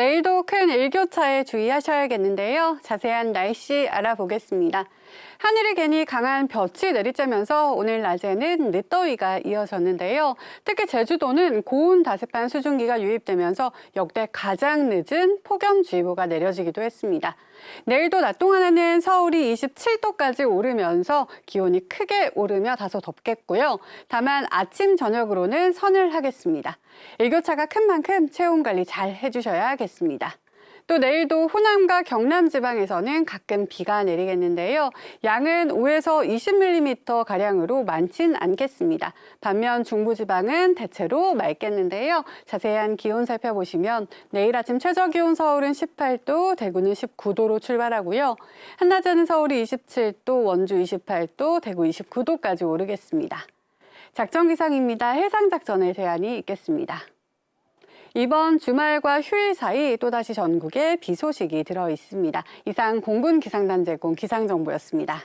내일도 큰 일교차에 주의하셔야겠는데요. 자세한 날씨 알아보겠습니다. 하늘이 괜히 강한 볕이 내리쬐면서 오늘 낮에는 늦더위가 이어졌는데요. 특히 제주도는 고온 다습한 수증기가 유입되면서 역대 가장 늦은 폭염주의보가 내려지기도 했습니다. 내일도 낮 동안에는 서울이 27도까지 오르면서 기온이 크게 오르며 다소 덥겠고요. 다만 아침 저녁으로는 서늘하겠습니다. 일교차가 큰 만큼 체온 관리 잘 해주셔야겠 습니다. 또 내일도 호남과 경남 지방에서는 가끔 비가 내리겠는데요. 양은 5에서 20mm 가량으로 많진 않겠습니다. 반면 중부 지방은 대체로 맑겠는데요. 자세한 기온 살펴보시면 내일 아침 최저 기온 서울은 18도, 대구는 19도로 출발하고요. 한낮에는 서울이 27도, 원주 28도, 대구 29도까지 오르겠습니다. 작전 기상입니다. 해상 작전에 제한이 있겠습니다. 이번 주말과 휴일 사이 또다시 전국에 비 소식이 들어 있습니다. 이상 공군 기상단 제공 기상정보였습니다.